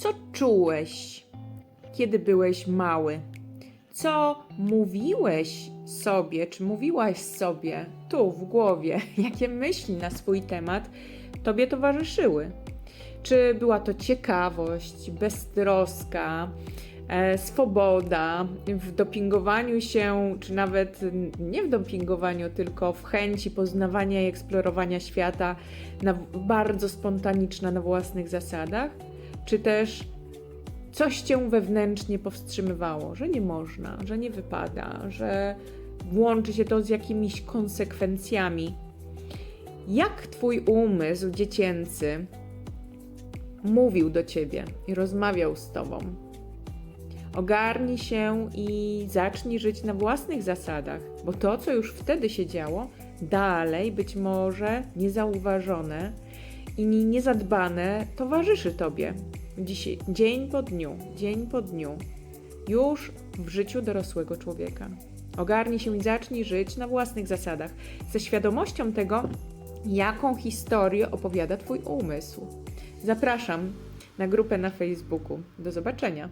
Co czułeś, kiedy byłeś mały? Co mówiłeś sobie, czy mówiłaś sobie tu w głowie? Jakie myśli na swój temat tobie towarzyszyły? Czy była to ciekawość, beztroska, e, swoboda w dopingowaniu się, czy nawet nie w dopingowaniu, tylko w chęci poznawania i eksplorowania świata na, bardzo spontaniczna, na własnych zasadach? Czy też coś cię wewnętrznie powstrzymywało, że nie można, że nie wypada, że łączy się to z jakimiś konsekwencjami? Jak twój umysł dziecięcy mówił do ciebie i rozmawiał z tobą? Ogarnij się i zacznij żyć na własnych zasadach, bo to, co już wtedy się działo, dalej być może niezauważone i niezadbane towarzyszy tobie dzisiaj, dzień po dniu, dzień po dniu, już w życiu dorosłego człowieka. Ogarnij się i zacznij żyć na własnych zasadach, ze świadomością tego, jaką historię opowiada Twój umysł. Zapraszam na grupę na Facebooku. Do zobaczenia.